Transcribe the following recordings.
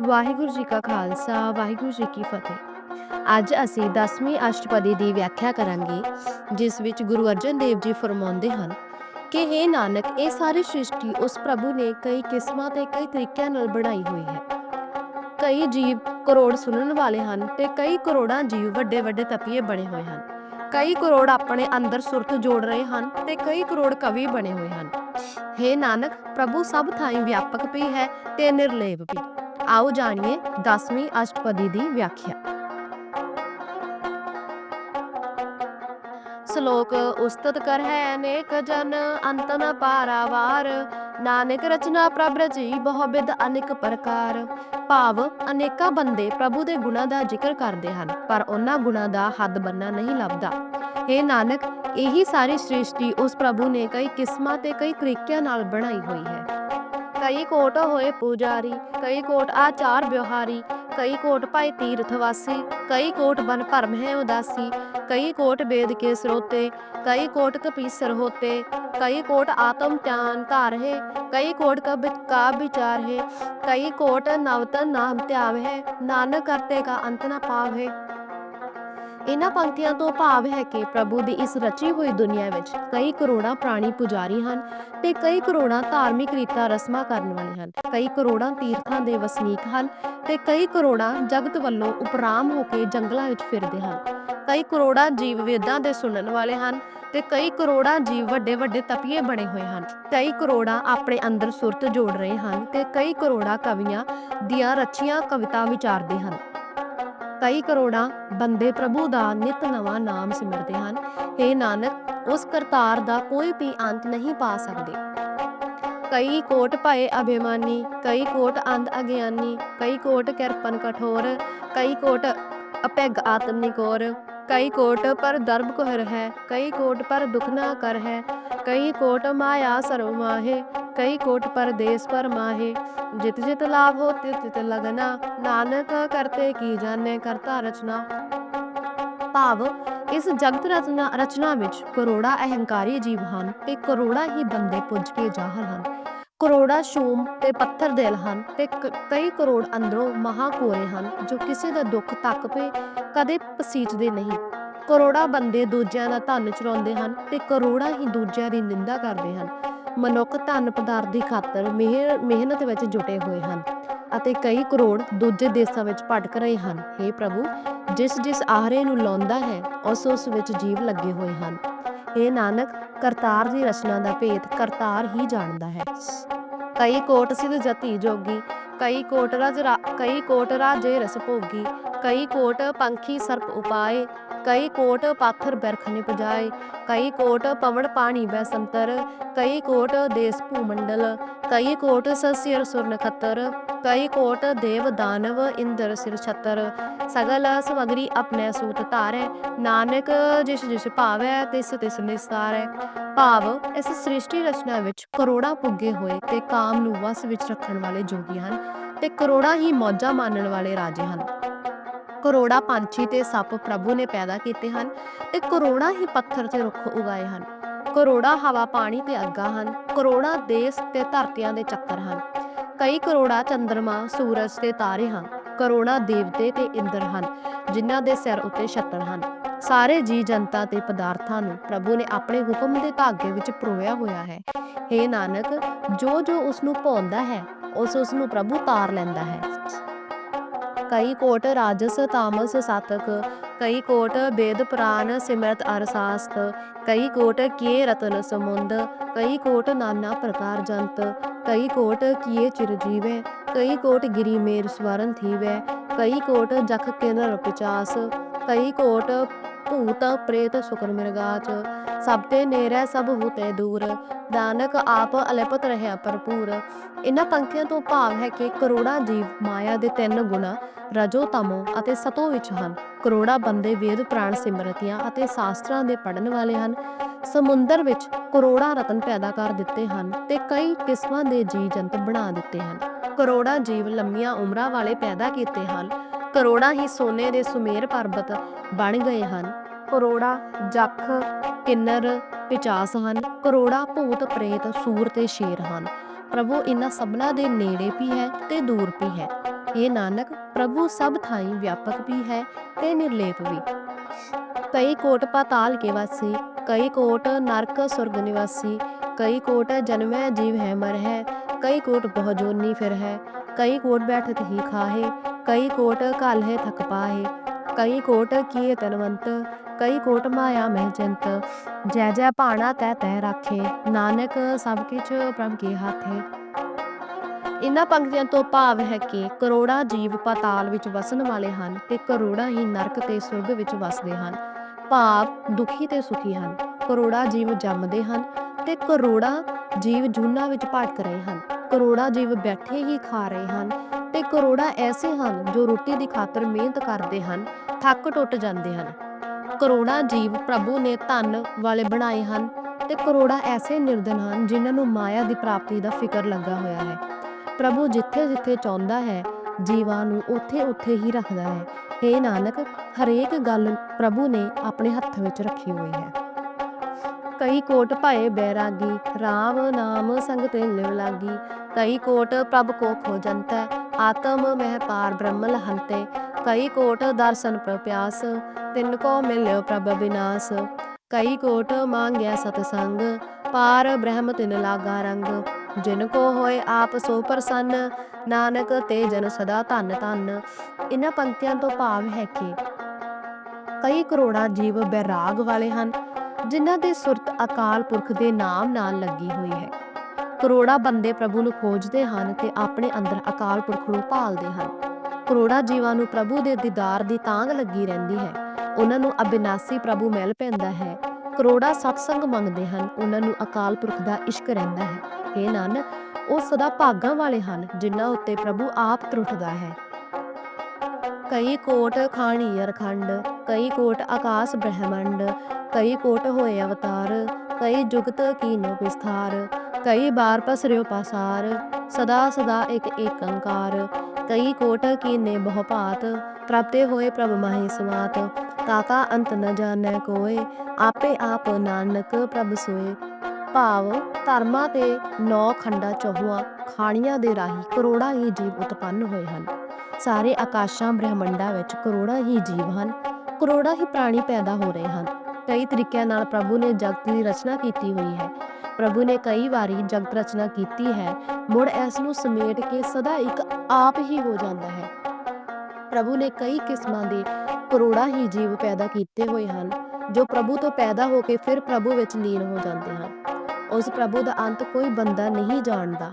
ਵਾਹਿਗੁਰੂ ਜੀ ਕਾ ਖਾਲਸਾ, ਵਾਹਿਗੁਰੂ ਜੀ ਕੀ ਫਤਿਹ। ਅੱਜ ਅਸੀਂ 10ਵੀਂ ਅਸ਼ਟਪਦੀ ਦੀ ਵਿਆਖਿਆ ਕਰਾਂਗੇ, ਜਿਸ ਵਿੱਚ ਗੁਰੂ ਅਰਜਨ ਦੇਵ ਜੀ ਫਰਮਾਉਂਦੇ ਹਨ ਕਿ हे ਨਾਨਕ, ਇਹ ਸਾਰੀ ਸ੍ਰਿਸ਼ਟੀ ਉਸ ਪ੍ਰਭੂ ਨੇ ਕਈ ਕਿਸਮਾਂ ਤੇ ਕਈ ਤਰੀਕਿਆਂ ਨਾਲ ਬਣਾਈ ਹੋਈ ਹੈ। ਕਈ ਜੀਵ ਕਰੋੜ ਸੁਣਨ ਵਾਲੇ ਹਨ ਤੇ ਕਈ ਕਰੋੜਾਂ ਜੀਵ ਵੱਡੇ ਵੱਡੇ ਤਪੀਏ ਬਣੇ ਹੋਏ ਹਨ। ਕਈ ਕਰੋੜ ਆਪਣੇ ਅੰਦਰ ਸੁਰਤ ਜੋੜ ਰਹੇ ਹਨ ਤੇ ਕਈ ਕਰੋੜ ਕਵੀ ਬਣੇ ਹੋਏ ਹਨ। हे ਨਾਨਕ, ਪ੍ਰਭੂ ਸਭ ਥਾਈਂ ਵਿਆਪਕ ਵੀ ਹੈ ਤੇ ਨਿਰਲੇਪ ਵੀ ਆਓ ਜਾਣੀਏ 10ਵੀਂ ਅਸ਼ਟਪਦੀ ਦੀ ਵਿਆਖਿਆ। ਸ਼ਲੋਕ, ਉਸਤਤ ਕਰ ਹੈ ਅਨੇਕ ਜਨ, ਅੰਤ ਨ ਪਾਰਾਵਾਰ। ਨਾਨਕ ਰਚਨਾ ਪ੍ਰਭ ਰਚੀ, ਬਹੁ ਬਿਦ ਅਨੇਕ ਪ੍ਰਕਾਰ। ਭਾਵ, ਅਨੇਕਾਂ ਬੰਦੇ ਪ੍ਰਭੂ ਦੇ ਗੁਣਾਂ ਦਾ ਜ਼ਿਕਰ ਕਰਦੇ ਹਨ, ਪਰ ਉਹਨਾਂ ਗੁਣਾਂ ਦਾ ਹੱਦ ਬੰਨਾ ਨਹੀਂ ਲੱਭਦਾ। हे ਨਾਨਕ, ਇਹੀ ਸਾਰੀ ਸ੍ਰਿਸ਼ਟੀ ਉਸ ਪ੍ਰਭੂ ਨੇ ਕਈ ਕਿਸਮਾਂ ਤੇ ਕਈ ਤਰੀਕਿਆਂ ਨਾਲ ਬਣਾਈ ਹੋਈ ਹੈ। ਕਈ ਕੋਟ ਹੋਏ ਪੂਜਾਰੀ, ਕਈ ਕੋਟ ਆਚਾਰ ਵਿਵਹਾਰੀ ਕਈ ਕੋਟ ਭਾਈ ਤੀਰਥਵਾਸੀ ਕਈ ਕੋਟ ਬਨ ਭਰਮ ਹੈ ਉਦਾਸੀ, ਕਈ ਕੋਟ ਵੇਦ ਕੇ ਸਰੋਤੇ, ਕਈ ਕੋਟ ਕਪੀਸਰ ਹੋਤੇ, ਕਈ ਕੋਟ ਆਤਮ ਧਿਆਨ ਧਾਰ ਹੈ, ਕਈ ਕੋਟ ਕਬ ਕਾ ਵਿਚਾਰ ਹੈ, ਕਈ ਕੋਟ ਨਵਤਨ ਨਾਮ ਧਿਆਵ ਹੈ, ਨਾਨਕ ਕਰਤੇ ਕਾ ਅੰਤ ਨਾ ਪਾਵ ਹੈ। ਇਹਨਾਂ ਪੰਕਤੀਆਂ ਤੋਂ ਭਾਵ ਹੈ ਕਿ ਪ੍ਰਭੂ ਦੀ ਇਸ ਰਚੀ ਹੋਈ ਦੁਨੀਆ ਵਿੱਚ ਕਈ ਕਰੋੜਾਂ ਪ੍ਰਾਣੀ ਪੁਜਾਰੀ ਹਨ ਤੇ ਕਈ ਕਰੋੜਾਂ ਧਾਰਮਿਕ ਰੀਤਾਂ ਰਸਮਾਂ ਕਰਨ ਵਾਲੇ ਹਨ। ਕਈ ਕਰੋੜਾਂ ਤੀਰਥਾਂ ਦੇ ਵਸਨੀਕ ਹਨ ਤੇ ਕਈ ਕਰੋੜਾਂ ਜਗਤ ਵੱਲੋਂ ਉਪਰਾਮ ਹੋ ਕੇ ਜੰਗਲਾਂ ਵਿੱਚ ਫਿਰਦੇ ਹਨ। ਕਈ ਕਰੋੜਾਂ ਜੀਵ ਵੇਦਾਂ ਦੇ ਸੁਣਨ ਵਾਲੇ ਹਨ ਤੇ ਕਈ ਕਰੋੜਾਂ ਜੀਵ ਵੱਡੇ ਵੱਡੇ ਤਪੀਏ ਬਣੇ ਹੋਏ ਹਨ। ਕਈ ਕਰੋੜਾਂ ਆਪਣੇ ਅੰਦਰ ਸੁਰਤ ਜੋੜ ਰਹੇ ਹਨ ਤੇ ਕਈ ਕਰੋੜਾਂ ਕਵੀਆਂ ਦੀਆਂ ਰਚੀਆਂ ਕਵਿਤਾ ਵਿਚਾਰਦੇ ਹਨ। ਕਈ ਕਰੋੜਾਂ ਬੰਦੇ ਪ੍ਰਭੂ ਦਾ ਨਿਤ ਨਵਾਂ ਨਾਮ ਸਿਮਰਦੇ ਹਨ। हे ਨਾਨਕ, ਉਸ ਕਰਤਾਰ ਦਾ ਕੋਈ ਵੀ ਅੰਤ ਨਹੀਂ ਪਾ ਸਕਦੇ। ਕਈ ਕੋਟ ਭਏ ਅਭਿਮਾਨੀ, ਕਈ ਕੋਟ ਅੰਧ ਅਗਿਆਨੀ, ਕਈ ਕੋਟ ਕਿਰਪਨ ਕਠੋਰ, ਕਈ ਕੋਟ ਅਪੈਗ ਆਤਮਨਿਕੋਰ ਕਈ ਕੋਟ ਪਰ ਦਰਬ ਕੋਹਰ ਹੈ, ਕਈ ਕੋਟ ਪਰ ਦੁਖ ਨਾ ਕਰ ਹੈ, ਕਈ ਕੋਟ ਮਾਇਆ ਸਰਵ ਮਾਹੇ ਕਈ ਕੋਟ ਪਰ ਦੇਸ ਪਰ ਮਾਹੇ। ਜਿਤ ਜਿਤ ਲਾਭ ਹੋ ਤਿਤ ਤਿਤ ਲਗਨਾ। ਨਾਨਕ ਕਰਤੇ ਕੀ ਜਾਣੇ, ਕਰਤਾ ਰਚਨਾ। ਭਾਵ, ਇਸ ਜਗਤ ਰਚਨਾ ਰਚਨਾ ਵਿੱਚ ਕਰੋੜਾ ਅਹੰਕਾਰੀ ਜੀਵ ਹਨ ਤੇ ਕਰੋੜਾ ਹੀ ਬੰਦੇ ਪੁੱਜ ਕੇ ਜਾਹਰ ਹਨ। ਕਰੋੜਾ ਸ਼ੂਮ ਤੇ ਪੱਥਰ ਦਿਲ ਹਨ ਤੇ ਕਈ ਕਰੋੜ ਅੰਦਰੋਂ ਮਹਾ ਕੋਰੇ ਹਨ ਜੋ ਕਿਸੇ ਦਾ ਦੁੱਖ ਤੱਕ ਪੇ ਕਦੇ ਪਸੀਚਦੇ ਨਹੀਂ। ਕਰੋੜਾ ਬੰਦੇ ਦੂਜਿਆਂ ਦਾ ਧਨ ਚੁਰਾਉਂਦੇ ਹਨ ਤੇ ਕਰੋੜਾ ਹੀ ਦੂਜਿਆਂ ਦੀ ਨਿੰਦਾ ਕਰਦੇ ਹਨ। ਮਨੁੱਖ ਧਨ ਪਦਾਰਥ ਦੀ ਖਾਤਰ ਮਿਹਰ, ਮਿਹਨਤ ਵਿੱਚ ਜੁਟੇ ਹੋਏ ਹਨ ਅਤੇ ਕਈ ਕਰੋੜ ਦੂਜੇ ਦੇਸ਼ਾਂ ਵਿੱਚ ਭਟਕ ਰਹੇ ਹਨ। हे ਪ੍ਰਭੂ, ਜਿਸ ਜਿਸ ਆਹਰੇ ਨੂੰ ਲਾਉਂਦਾ ਹੈ, ਉਸ ਉਸ ਵਿੱਚ ਜੀਵ ਲੱਗੇ ਹੋਏ ਹਨ। हे ਨਾਨਕ, ਕਰਤਾਰ ਦੀ ਰਚਨਾ ਦਾ ਭੇਦ ਕਰਤਾਰ ਹੀ ਜਾਣਦਾ ਹੈ। ਕਈ ਕੋਟ ਸਿਧ ਜਤੀ ਜੋਗੀ, ਕਈ ਕੋਟ ਰਾਜ ਰਾ- ਕਈ ਕੋਟ ਰਾਜੇ ਰਸ ਭੋਗੀ, ਕਈ ਕੋਟ ਪੰਖੀ ਸਰਪ ਉਪਾਏ ਕਈ ਕੋਟ ਪਾਥਰ ਬਰਖ ਨਿਪਜਾਏ ਕਈ ਕੋਟ ਪਵਨ ਪਾਣੀ ਬੈ ਸੰਤਰ ਕਈ ਕੋਟ ਦੇਸ ਭੂ ਮੰਡਲ ਕਈ ਕੋਟ ਸਸਿਰ ਸੁਰ ਨਖੱਤਰ, ਕਈ ਕੋਟ ਦੇਵ ਦਾਨਵ ਇੰਦਰ ਸਿਰ ਛਤਰ। ਸਗਲ ਸਮਗਰੀ ਆਪਣੇ ਸੂਤ ਧਾਰੈ, ਨਾਨਕ ਜਿਸ ਜਿਸ ਭਾਵੈ ਤਿਸ ਤਿਸ ਨਿਸਤਾਰੈ। ਭਾਵ ਇਸ ਸ੍ਰਿਸ਼ਟੀ ਰਚਨਾ ਵਿੱਚ ਕਰੋੜਾਂ ਪੁੱਗੇ ਹੋਏ ਤੇ ਕਾਮ ਨੂੰ ਵਸ ਵਿੱਚ ਰੱਖਣ ਵਾਲੇ ਜੋਗੀ ਹਨ ਤੇ ਕਰੋੜਾਂ ਹੀ ਮੌਜਾਂ ਮਾਣਨ ਵਾਲੇ ਰਾਜੇ ਹਨ। ਕਰੋੜਾਂ ਪੰਛੀ ਤੇ ਸੱਪ ਪ੍ਰਭੂ ਨੇ ਪੈਦਾ ਕੀਤੇ ਹਨ ਤੇ ਕਰੋੜਾਂ ਹੀ ਪੱਥਰ ਤੇ ਰੁੱਖ ਉਗਾਏ ਹਨ। ਕਰੋੜਾਂ ਹਵਾ, ਪਾਣੀ ਤੇ ਅੱਗਾ ਹਨ, ਕਰੋੜਾਂ ਦੇਸ਼ ਤੇ ਧਰਤੀਆਂ ਦੇ ਚੱਕਰ ਹਨ। ਕਈ ਕਰੋੜਾਂ ਚੰਦਰਮਾ, ਸੂਰਜ ਤੇ ਤਾਰੇ ਹਨ, ਕਰੋੜਾਂ ਦੇਵਤੇ ਤੇ ਇੰਦਰ ਹਨ, ਜਿਨ੍ਹਾਂ ਦੇ ਸਿਰ ਉੱਤੇ ਛੱਤਰ ਹਨ। ਸਾਰੇ ਜੀ ਜਨਤਾ ਤੇ ਪਦਾਰਥਾਂ ਨੂੰ ਪ੍ਰਭੂ ਨੇ ਆਪਣੇ ਹੁਕਮ ਦੇ ਧਾਗੇ ਵਿੱਚ ਪਰੋਇਆ ਹੋਇਆ ਹੈ। हे ਨਾਨਕ ਜੋ ਜੋ ਉਸ ਨੂੰ ਭਾਉਂਦਾ ਹੈ ਉਸ ਉਸ ਨੂੰ ਪ੍ਰਭੂ ਤਾਰ ਲੈਂਦਾ ਹੈ। ਕਈ ਕੋਟ ਰਾਜਸ ਤਾਮਸ ਸਾਤਕ, ਕਈ ਕੋਟ ਬੇਦ ਪੁਰਾਨ ਸਿਮਰਤ ਅਰਸਾਸਤ, ਕਈ ਕੋਟ ਕੀਏ ਰਤਨ ਸਮੁੰਦ, ਕਈ ਕੋਟ ਨਾਨਾ ਪ੍ਰਕਾਰ ਜੰਤ, ਕਈ ਕੋਟ ਕੀਏ ਚਿਰਜੀਵੇ ਕਈ ਕੋਟ ਗਿਰੀ ਮੇਰ ਸਵਰਨ ਥੀਵੇ, ਕਈ ਕੋਟ ਜਖ ਕਿਨਰ ਪਿਚਾਸ ਕਈ ਕੋਟ ਭੂਤ ਪ੍ਰੇਤ ਸੁਕਰ ਮਿਰਗਾਚ ਸਭ ਤੇ ਨੇਰੇ ਸਭ ਹੁਤੇ ਦੂਰ। ਨਾਨਕ ਆਪ ਅਲਪਤ ਰਹਿਆ ਭਰਪੂਰ। ਇਹਨਾਂ ਪੰਕਤੀਆਂ ਤੋਂ ਭਾਵ ਹੈ ਕਿ ਕਰੋੜਾਂ ਜੀਵ ਮਾਇਆ ਦੇ ਤਿੰਨ ਗੁਣਾ ਰਜੋ ਤਮੋ ਅਤੇ ਸਤੋ ਵਿੱਚ ਹਨ। ਕਰੋੜਾਂ ਬੰਦੇ ਵੇਦ ਪ੍ਰਾਣ ਸਿਮਰਤੀਆਂ ਅਤੇ ਸ਼ਾਸਤਰਾਂ ਦੇ ਪੜਨ ਵਾਲੇ ਹਨ। ਸਮੁੰਦਰ ਵਿੱਚ ਕਰੋੜਾਂ ਰਤਨ ਪੈਦਾ ਕਰ ਦਿੱਤੇ ਹਨ ਤੇ ਕਈ ਕਿਸਮਾਂ ਦੇ ਜੀਵ ਜੰਤ ਬਣਾ ਦਿੱਤੇ ਹਨ। ਕਰੋੜਾਂ ਜੀਵ ਲੰਮੀਆਂ ਉਮਰਾਂ ਵਾਲੇ ਪੈਦਾ ਕੀਤੇ ਹਨ। ਕਰੋੜਾਂ ਹੀ ਸੋਨੇ ਦੇ ਸੁਮੇਰ ਪਰਬਤ ਬਣ ਗਏ ਹਨ। ਕਰੋੜਾਂ ਜਖ, ਕਿੰਨਰ, ਪਿਚਾਸ ਹਨ। ਕਰੋੜਾਂ ਭੂਤ ਪ੍ਰੇਤ ਸੂਰ ਤੇ ਸ਼ੇਰ ਹਨ। ਪ੍ਰਭੂ ਇਹਨਾਂ ਸਭਨਾ ਦੇ ਨੇੜੇ ਵੀ ਹੈ ਤੇ ਦੂਰ ਵੀ ਹੈ। ਇਹ ਨਾਨਕ, ਪ੍ਰਭੂ ਸਭ ਥਾਈਂ ਵਿਆਪਕ ਵੀ ਹੈ ਤੇ ਨਿਰਲੇਪ ਵੀ। ਕਈ ਕੋਟ ਪਾਤਾਲ ਕੇ ਵਾਸੀ, ਕਈ ਕੋਟ ਨਰਕ ਸੁਰਗ ਨਿਵਾਸੀ, ਕਈ ਕੋਟ ਜਨਮੈ ਜੀਵ ਹੈ ਮਰ ਹੈ ਕਈ ਕੋਟ ਬਹੁ ਜੋਨੀ ਫਿਰ ਹੈ। ਕਈ ਕੋਟ ਬੈਠਤ ਹੀ ਖਾਹੇ। ਕਈ ਕੋਟ ਘਲ ਹੈ ਥਕ ਪਾਹੇ। ਕਈ ਕੋਟ ਕੀਏ ਤਨਵੰਤ ਕਈ ਕੋਟ ਮਾਇਆ ਮਹਿ ਚੰਤ ਜੈ ਜੈ ਭਾਣਾ ਤੈ ਤੈ ਰਾਖੇ। ਨਾਨਕ ਸਭ ਕਿਛ ਪ੍ਰਭ ਕੇ ਹਾਥੇ। ਇਨ੍ਹਾਂ ਪੰਕਤੀਆਂ ਤੋਂ ਭਾਵ ਹੈ ਕਿ ਕਰੋੜਾਂ ਜੀਵ ਪਾਤਾਲ ਵਿੱਚ ਵਸਣ ਵਾਲੇ ਹਨ ਤੇ ਕਰੋੜਾਂ ਹੀ ਨਰਕ ਤੇ ਸੁਰਗ ਵਿੱਚ ਵਸਦੇ ਹਨ। ਭਾਵ ਦੁਖੀ ਤੇ ਸੁਖੀ ਹਨ। ਕਰੋੜਾਂ ਜੀਵ ਜੰਮਦੇ ਹਨ। ਤੇ ਕਰੋੜਾਂ ਜੀਵ ਜੂਨਾਂ ਵਿੱਚ ਭਟਕ ਰਹੇ ਹਨ। ਕਰੋੜਾਂ ਜੀਵ ਬੈਠੇ ਹੀ ਖਾ ਰਹੇ ਹਨ ਤੇ ਕਰੋੜਾਂ ਐਸੇ ਹਨ ਜੋ ਰੋਟੀ ਦੀ ਖਾਤਰ ਮਿਹਨਤ ਕਰਦੇ ਹਨ, ਥੱਕ ਟੁੱਟ ਜਾਂਦੇ ਹਨ। ਕਰੋੜਾਂ ਜੀਵ ਪ੍ਰਭੂ ਨੇ ਧਨ ਵਾਲੇ ਬਣਾਏ ਹਨ ਤੇ ਕਰੋੜਾਂ ਐਸੇ ਨਿਰਧਨ ਹਨ ਜਿਨ੍ਹਾਂ ਨੂੰ ਮਾਇਆ ਦੀ ਪ੍ਰਾਪਤੀ ਦਾ ਫਿਕਰ ਲੱਗਾ ਹੋਇਆ ਹੈ। ਪ੍ਰਭੂ ਜਿੱਥੇ ਜਿੱਥੇ ਚਾਹੁੰਦਾ ਹੈ, ਜੀਵਾਂ ਨੂੰ ਉੱਥੇ ਉੱਥੇ ਹੀ ਰੱਖਦਾ ਹੈ। हे ਨਾਨਕ, ਹਰੇਕ ਗੱਲ ਪ੍ਰਭੂ ਨੇ ਆਪਣੇ ਹੱਥ ਵਿੱਚ ਰੱਖੀ ਹੋਈ ਹੈ। ਕਈ ਕੋਟ ਭਏ ਬੈਰਾਗੀ RAM ਨਾਮ ਸੰਗ ਤੇ ਲਿਵ ਲਾਗੀ। ਕਈ ਕੋਟ ਪ੍ਰਭ ਕੋ ਖੋਜੰਤੈ ਆਤਮ ਮਹਿ ਪਾਰ ਬ੍ਰਹਮ ਲਹੰਤੇ ਕਈ ਕੋਟ ਦਰਸ਼ਨ ਪ੍ਰਪਿਆਸ, ਤਿੰਨ ਕੋ ਮਿਲਿਓ ਪ੍ਰਭ ਵਿਨਾਸ ਕਈ ਕੋਟ ਮੰਗਿਆ ਸਤਸੰਗ, ਪਾਰ ਬ੍ਰਹਮ ਤਿਨ ਲਾਗਾ ਰੰਗ। ਜਿਨ ਕੋ ਹੋਏ ਆਪ ਸੋ ਪ੍ਰਸੰਨ, ਨਾਨਕ ਤੇ ਜਨ ਸਦਾ ਧੰਨ ਧੰਨ। ਇਹਨਾਂ ਪੰਕਤੀਆਂ ਤੋਂ ਭਾਵ ਹੈ ਕਿ ਕਈ ਕਰੋੜਾਂ ਜੀਵ ਬੈਰਾਗ ਵਾਲੇ ਹਨ। ਜਿਨ੍ਹਾਂ ਦੇ ਸੁਰਤ ਅਕਾਲ ਪੁਰਖ ਦੇ ਨਾਮ ਨਾਲ ਲੱਗੀ ਹੋਈ ਹੈ। ਕਰੋੜਾਂ ਬੰਦੇ ਪ੍ਰਭੂ ਨੂੰ ਖੋਜਦੇ ਹਨ ਤੇ ਆਪਣੇ ਅੰਦਰ ਅਕਾਲ ਪੁਰਖ ਨੂੰ ਭਾਲਦੇ ਹਨ। ਕਰੋੜਾਂ ਜੀਵਾਂ ਨੂੰ ਪ੍ਰਭੂ ਦੇ ਦੀਦਾਰ ਦੀ ਤਾਂਗ ਲੱਗੀ ਰਹਿੰਦੀ ਹੈ। ਉਹਨਾਂ ਨੂੰ ਅਬਿਨਾਸੀ ਪ੍ਰਭੂ ਮਿਲ ਪੈਂਦਾ ਹੈ। ਕਰੋੜਾਂ ਸਤਸੰਗ ਮੰਗਦੇ ਹਨ। ਉਹਨਾਂ ਨੂੰ ਅਕਾਲ ਪੁਰਖ ਦਾ ਇਸ਼ਕ ਰਹਿੰਦਾ ਹੈ। ਇਹ ਨਾਨਕ, ਉਹ ਸਦਾ ਭਾਗਾਂ ਵਾਲੇ ਹਨ, ਜਿਨ੍ਹਾਂ ਉੱਤੇ ਪ੍ਰਭੂ ਆਪ ਤਰੁੱਠਦਾ ਹੈ। ਕਈ ਕੋਟ ਖਾਣੀ ਅਰਖੰਡ, ਕਈ ਕੋਟ ਆਕਾਸ਼ ਬ੍ਰਹਮੰਡ ਕਈ ਕੋਟ ਹੋਏ ਅਵਤਾਰ, ਕਈ ਜੁਗਤ ਕੀਨੋ ਵਿਸਥਾਰ, ਕਈ ਬਾਰ ਪਸਰਿਓ ਪਾਸਾਰ, ਸਦਾ ਸਦਾ ਇੱਕ ਏਕੰਕਾਰ। ਕਈ ਕੋਟ ਕੀਨੇ ਬਹੁ ਭਾਤ ਪ੍ਰਾਪਤੇ ਹੋਏ ਪ੍ਰਭ ਮਾਹੀ ਸਮਾਤ। ਕਾਕਾ ਅੰਤ ਨ ਜਾਣੈ ਕੋਏ, ਆਪੇ ਆਪ ਨਾਨਕ ਪ੍ਰਭ ਸੋਏ। ਭਾਵ ਧਰਮਾਂ ਤੇ ਨੌ ਖੰਡਾ ਚੌਹਾਂ ਖਾਣੀਆਂ ਦੇ ਰਾਹੀਂ ਕਰੋੜਾਂ ਹੀ ਜੀਵ ਉਤਪੰਨ ਹੋਏ ਹਨ। ਸਾਰੇ ਆਕਾਸ਼ਾਂ ਬ੍ਰਹਿਮੰਡਾਂ ਵਿੱਚ ਕਰੋੜਾਂ ਹੀ ਜੀਵ ਹਨ, ਕਰੋੜਾਂ ਹੀ ਪ੍ਰਾਣੀ ਪੈਦਾ ਹੋ ਰਹੇ ਹਨ। ਕਈ ਤਰੀਕਿਆਂ ਨਾਲ ਪ੍ਰਭੂ ਨੇ ਜਗਤ ਦੀ ਰਚਨਾ ਕੀਤੀ ਹੋਈ ਹੈ। ਪ੍ਰਭੂ ਨੇ ਕਈ ਵਾਰੀ ਜਗਤ ਰਚਨਾ ਕੀਤੀ ਹੈ। ਮੁੜ ਇਸ ਨੂੰ ਸਮੇਟ ਕੇ ਸਦਾ ਇੱਕ ਆਪ ਹੀ ਹੋ ਜਾਂਦਾ ਹੈ। ਪ੍ਰਭੂ ਨੇ ਕਈ ਕਿਸਮਾਂ ਦੇ ਕਰੋੜਾਂ ਹੀ ਜੀਵ ਪੈਦਾ ਕੀਤੇ ਹੋਏ ਹਨ, ਜੋ ਪ੍ਰਭੂ ਤੋਂ ਪੈਦਾ ਹੋ ਕੇ ਫਿਰ ਪ੍ਰਭੂ ਵਿੱਚ ਲੀਨ ਹੋ ਜਾਂਦੇ ਹਨ। ਉਸ ਪ੍ਰਭੂ ਦਾ ਅੰਤ ਕੋਈ ਬੰਦਾ ਨਹੀਂ ਜਾਣਦਾ।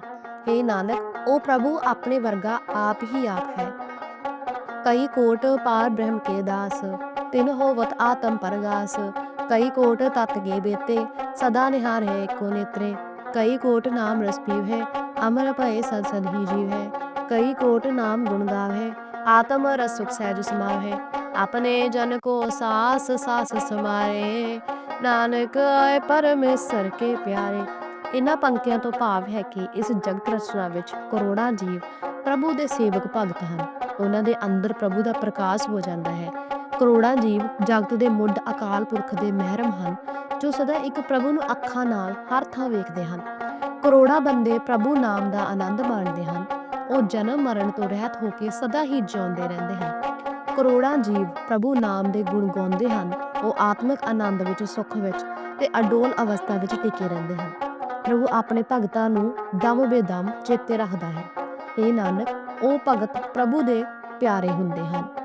हे ਨਾਨਕ, ਉਹ ਪ੍ਰਭੂ ਆਪਣੇ ਵਰਗਾ ਆਪ ਹੀ ਆਪ ਹੈ। ਕਈ ਕੋਟ ਪਾਰ ਬ੍ਰਹਮ ਕੇ ਦਾਸ ਤਿਨ ਹੋਵਤ ਆਤਮ ਪਰਗਾਸ। ਕਈ ਕੋਟ ਤਤ ਗੇ ਬੇਤੇ, ਸਦਾ ਨਿਹਾਰ ਹੈ ਕੋ ਨੇਤਰੇ। ਕਈ ਕੋਟ ਨਾਮ ਰਸ ਪੀਵ ਹੈ ਅਮਰ ਭਏ ਸਦ ਸਦ ਹੀ ਜੀਵ ਹੈ ਕਈ ਕੋਟ ਨਾਮ ਗੁਣ ਗਾਵ ਹੈ ਆਤਮ ਰਸ ਸੁਖ ਸਹਿਜ ਸਮਾਵ ਹੈ ਆਪਣੇ ਜਨ ਕੋ ਸਾਸ ਸਾਸ ਸਮਾਰੇ। ਨਾਨਕ ਆਏ ਪਰਮੇਸ਼ਰ ਕੇ ਪਿਆਰੇ। ਇਹਨਾਂ ਪੰਕਤੀਆਂ ਤੋਂ ਭਾਵ ਹੈ ਕਿ ਇਸ ਜਗਤ ਰਚਨਾ ਵਿੱਚ ਕਰੋੜਾਂ ਜੀਵ ਪ੍ਰਭੂ ਦੇ ਸੇਵਕ ਭਗਤ ਹਨ। ਉਹਨਾਂ ਦੇ ਅੰਦਰ ਪ੍ਰਭੂ ਦਾ ਪ੍ਰਕਾਸ਼ ਹੋ ਜਾਂਦਾ ਹੈ। ਕਰੋੜਾਂ ਜੀਵ ਜਗਤ ਦੇ ਮੁੱਢ ਅਕਾਲ ਪੁਰਖ ਦੇ ਮਹਿਰਮ ਹਨ, ਜੋ ਸਦਾ ਇੱਕ ਪ੍ਰਭੂ ਨੂੰ ਅੱਖਾਂ ਨਾਲ ਹਰ ਥਾਂ ਵੇਖਦੇ ਹਨ। ਕਰੋੜਾਂ ਬੰਦੇ ਪ੍ਰਭੂ ਨਾਮ ਦਾ ਆਨੰਦ ਮਾਣਦੇ ਹਨ। ਉਹ ਜਨਮ ਮਰਨ ਤੋਂ ਰਹਿਤ ਹੋ ਕੇ ਸਦਾ ਹੀ ਜਿਉਂਦੇ ਰਹਿੰਦੇ ਹਨ। ਕਰੋੜਾਂ ਜੀਵ ਪ੍ਰਭੂ ਨਾਮ ਦੇ ਗੁਣ ਗਾਉਂਦੇ ਹਨ। ਉਹ ਆਤਮਿਕ ਆਨੰਦ ਵਿੱਚ, ਸੁੱਖ ਵਿੱਚ ਤੇ ਅਡੋਲ ਅਵਸਥਾ ਵਿੱਚ ਟਿਕੇ ਰਹਿੰਦੇ ਹਨ। ਪ੍ਰਭੂ ਆਪਣੇ ਭਗਤਾਂ ਨੂੰ ਦਮ ਬੇਦਮ ਚੇਤੇ ਰੱਖਦਾ ਹੈ। ਇਹ ਨਾਨਕ, ਉਹ ਭਗਤ ਪ੍ਰਭੂ ਦੇ ਪਿਆਰੇ ਹੁੰਦੇ ਹਨ।